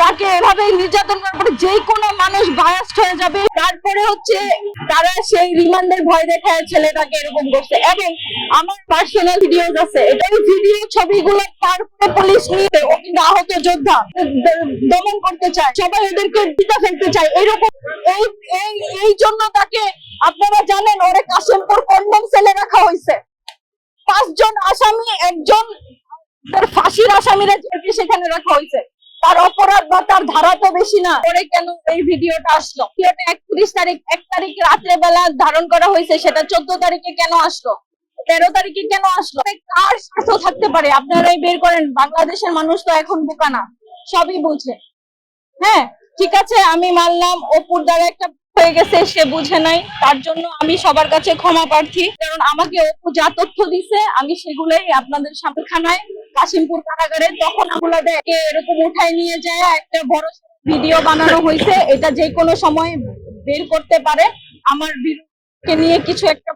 তাকে এভাবে নির্যাতন করার পরে যে কোনো মানুষ বায়াস্ট হয়ে যাবে। তারপরে হচ্ছে তারা সেই রিমান্ডের ভয় দেখায় ছেলেটাকে এরকম করছে। এবং আমার পার্সোনাল ভিডিওস আছে। এটা ভিডিও ছবিগুলো তারপরে পুলিশ নিয়ে আহত যোদ্ধা দমন করতে চায়। সবাই ওদেরকে দিতে ফেলতে চায়। এরকম এই এই এই জন্য তাকে আপনারা জানেন, ওরে কাশিমপুর কন্ডম সেলে রাখা হয়েছে। পাঁচজন আসামি, একজন তার ফাঁসির আসামিরা সেখানে রাখা হয়েছে। তার অপরাধ বা তার ধারা তো বেশি না। পরে কেন এই ভিডিওটা আসলো? ভিডিওটা একত্রিশ তারিখ, এক তারিখ রাত্রে বেলা ধারণ করা হয়েছে, সেটা চোদ্দ তারিখে কেন আসলো? তেরো তারিখে কেন আসলো? কার স্বার্থ থাকতে পারে? আপনারাই বের করেন। বাংলাদেশের মানুষ তো এখন বোকা না, সবই বুঝে। হ্যাঁ ঠিক আছে, আমি মানলাম অপুর দ্বারা একটা হয়ে গেছে, সে বুঝে নাই। তার জন্য আমি সবার কাছে ক্ষমা প্রার্থী। কারণ আমাকে অপু যা তথ্য দিছে, আমি সেগুলোই আপনাদের সামনে খানায় কাশিমপুর কারাগারে, তখন আমরা দেখে এরকম উঠাই নিয়ে যায়, একটা বড় ভিডিও বানানো হয়েছে, এটা যে কোনো সময় বের করতে পারে। আমার বিরুদ্ধে নিয়ে কিছু একটা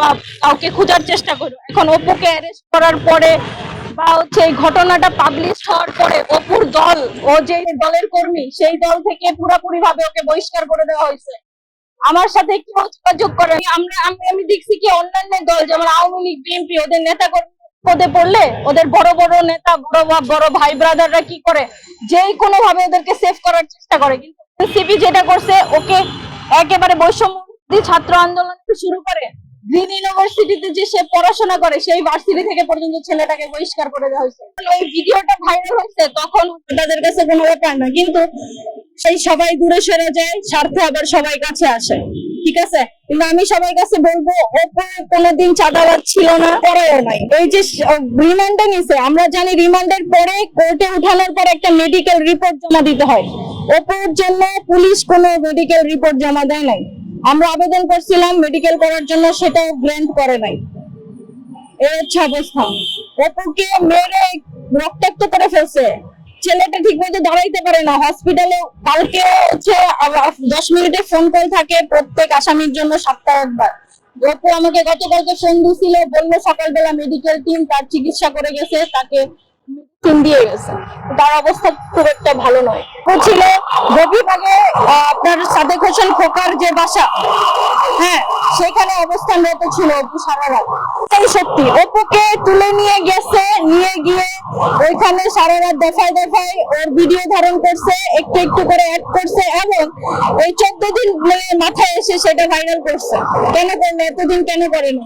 বা কাউকে খোঁজার চেষ্টা করল। এখন অপুকে অ্যারেস্ট করার পরে বা হচ্ছে ঘটনাটা পাবলিশ হওয়ার পরে অপুর দল, ও যে দলের কর্মী, সেই দল থেকে পুরোপুরি ভাবে ওকে বহিষ্কার করে দেওয়া হয়েছে। আমার সাথে কেউ যোগাযোগ করে আমরা আমি আমি দেখছি কি অন্যান্য দল, যেমন আওয়ামী লীগ, বিএনপি, ওদের নেতা কর্মী পদে পড়লে ওদের বড় বড় নেতা, বড় বড় ভাই ব্রাদাররা কি করে? যেই কোনো ভাবে ওদেরকে সেভ করার চেষ্টা করে। কিন্তু সিপি যেটা করছে, ওকে একেবারে বৈষম্য ছাত্র আন্দোলন শুরু করে গ্রিন ইউনিভার্সিটিতে যে সে পড়াশোনা করে, সেই ভার্সিটি থেকে পর্যন্ত ছেলেটাকে বহিষ্কার করে দেওয়া হয়েছে। ওই ভিডিওটা ভাইরাল হয়েছে, তখন তাদের কাছে কোনো ব্যাপার না। কিন্তু সেই সবাই দূরে সরে যায়, স্বার্থে আবার সবাই কাছে আসে। ঠিক আছে? কিন্তু আমি সবার কাছে বলব ওপো কোনোদিন চাঁদাবাদ ছিল না পরেও নাই। এই যে রিমান্ডে নিছে, আমরা জানি রিমান্ডের পরে কোর্টে উঠানোর পর একটা মেডিকেল রিপোর্ট জমা দিতে হয়। ওপোর জন্য পুলিশ কোনো মেডিকেল রিপোর্ট জমা দেয় নাই। আমরা আবেদন করছিলাম মেডিকেল করার জন্য, সেটাও গ্র্যান্ট করে নাই। এই হচ্ছে অবস্থা ওপোকে মেরে রক্তাক্ত করে ফেলছে। ছেলেটা ঠিক মতো দাঁড়াইতে পারে না। হসপিটালে কালকে হচ্ছে দশ মিনিটে ফোন কল থাকে প্রত্যেক আসামির জন্য সপ্তাহে একবার। অপু আমাকে গতকালকে ফোন দিছিল, বলল সকালবেলা মেডিকেল টিম তার চিকিৎসা করে গেছে, তাকে মেডিসিন দিয়ে গেছে। তার অবস্থা খুব একটা ভালো নয়। আপনার সাদেক হোসেন খোকার যে বাসা হ্যাঁ সেখানে ছিল অপু সারা রাত। সত্যি, অপুকে তুলে নিয়ে গেছে, নিয়ে গিয়ে ওইখানে সারা রাত দফায় দফায় ওর ভিডিও ধারণ করছে, একটু একটু করে অ্যাড করছে, এবং ওই চোদ্দ দিন মানে মাথায় এসে সেটা ভাইরাল করছে। কেন এতদিন কেন করেন?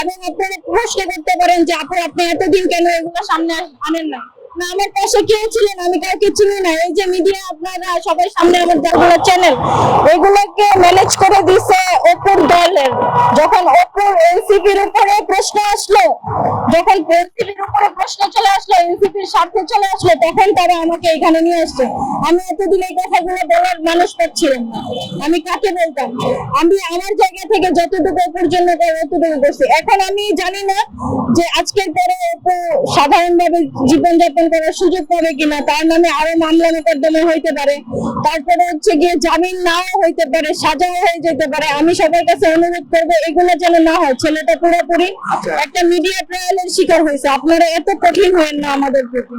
এবং আপনারা প্রশ্ন করতে পারেন যে আপু, আপনি এতদিন কেন এগুলো সামনে আনেন না না আমার পাশে কেউ ছিলেন, আমি কাউকে চিনি না। এই যে মিডিয়া আপনারা সবাই সামনে আমার চ্যানেল এগুলোকে ম্যানেজ করে দিছে অপুর দলের। যখন অপুর এনসিপির উপরে প্রশ্ন আসলো, যখন এনসিপির উপরে প্রশ্ন চলে আসলো, এনসিপির স্বার্থে চলে আসলো, তখন তারা আমাকে এখানে নিয়ে আসছে। আমি এতদিন এই কথাগুলো বলার মানুষ পাচ্ছিলাম না। আমি কাকে বলতাম? আমি আমার জায়গা থেকে যতটুকু অপুর জন্য করছি। এখন আমি জানি না যে আজকের পরে অপু সাধারণভাবে জীবনযাপন করার সুযোগ পাবে কিনা তার নামে আরও মামলা মোকদ্দমা হইতে পারে। তারপরে হচ্ছে গিয়ে জামিন নাও হইতে পারে সাজাও হয়ে যেতে পারে। আমি সবার কাছে অনুরোধ করব এগুলো যেন না হয়। ছেলেটা পুরোপুরি একটা মিডিয়া ট্রায়ালের শিকার হয়েছে। আপনারা এত কঠিন হয়েন না আমাদের প্রতি।